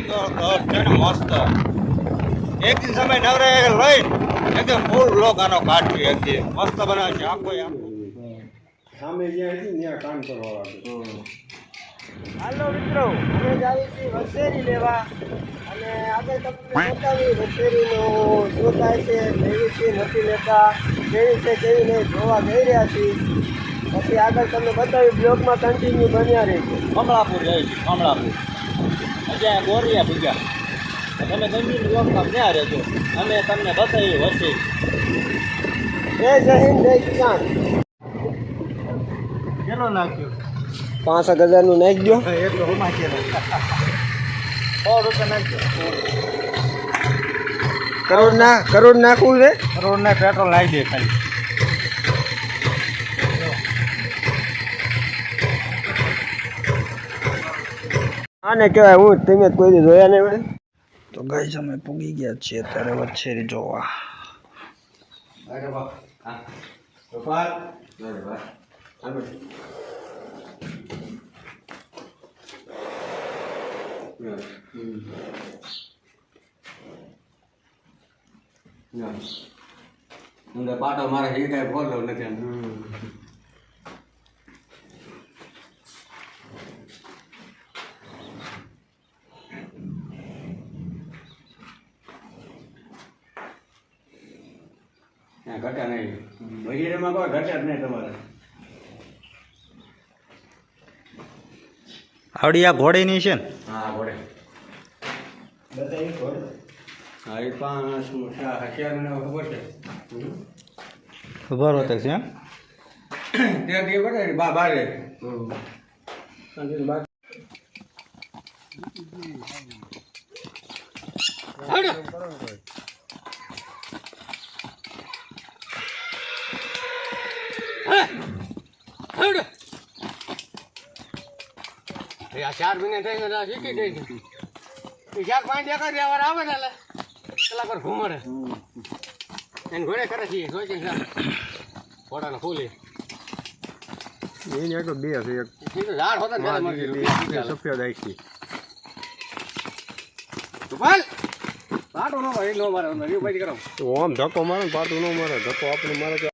મસ્ત એક દિન સમય નવરાય લઈ એકદમ ફૂલ લોક આનો કાઢવી એકદી મસ્ત બનાવે છે આખો આમ સામે જ્યાં હતી ત્યાં કામ કરવા હાલો મિત્રો અમે જાવી છીએ વસેરી લેવા. અને આગળ તમને બતાવી વસેરીનો શું થાય છે લેવી છે નથી લેતા. કેવી છે કેવી નહીં જોવા જઈ રહ્યા છીએ. પછી આગળ તમને બતાવી બ્લોગમાં કન્ટિન્યુ બન્યા રહેશે કમળાપુર જાય છે કમળાપુર. આ ગોરિયા પૂજા. તમે કન્ટિન્યુ લોકમાં ક્યાં રહેજો? અમે તમને બતાવી વસી જય જય હિન્દ જય કિસાન. કેટલો નાખ્યો પાંસઠ હજારનું નાખી દો સો રૂપિયા નાખ્યો. કરોડ ના કરોડ નાખવું છે? કરોડ ના પેટ્રોલ નાખી દે ખાલી. આને કહેવાય હું તમે કોઈ દી જોયા નહીં હોય. તો ગાઈસ અમે પૂગી ગયા છીએ અત્યારે વચ્ચે જોવા. અરે અંદર પાટો મારે એ કઈ બોલો નથી એમ. ઘટે નહીં. વગેરેમાં કોઈ ઘટે જ નહીં તમારે. આવડી આ ઘોડીની છે ને? હા ઘોડે. બતાવી ખબર એ પાંચ હશિયાર ને ખબર છે ખબર હોતે છે ત્યાં તે બતાવી બા બારે ચાર મહિને થઈ ગયા શીખી ગઈ ચાર પાંચ એકર વ્યવહાર આવે ને પેલા પર ઘુમરે એને ઘોડે કરે છે સોચી ઘોડાને ફૂલી એને એક બે છે એક ઝાડ હોતા ને. સફેદ આખી ગોપાલ પાટો નો મારે નો મારે ભાઈ તો આમ ધક્કો મારે પાટો નો મારે ધક્કો આપણે મારે તો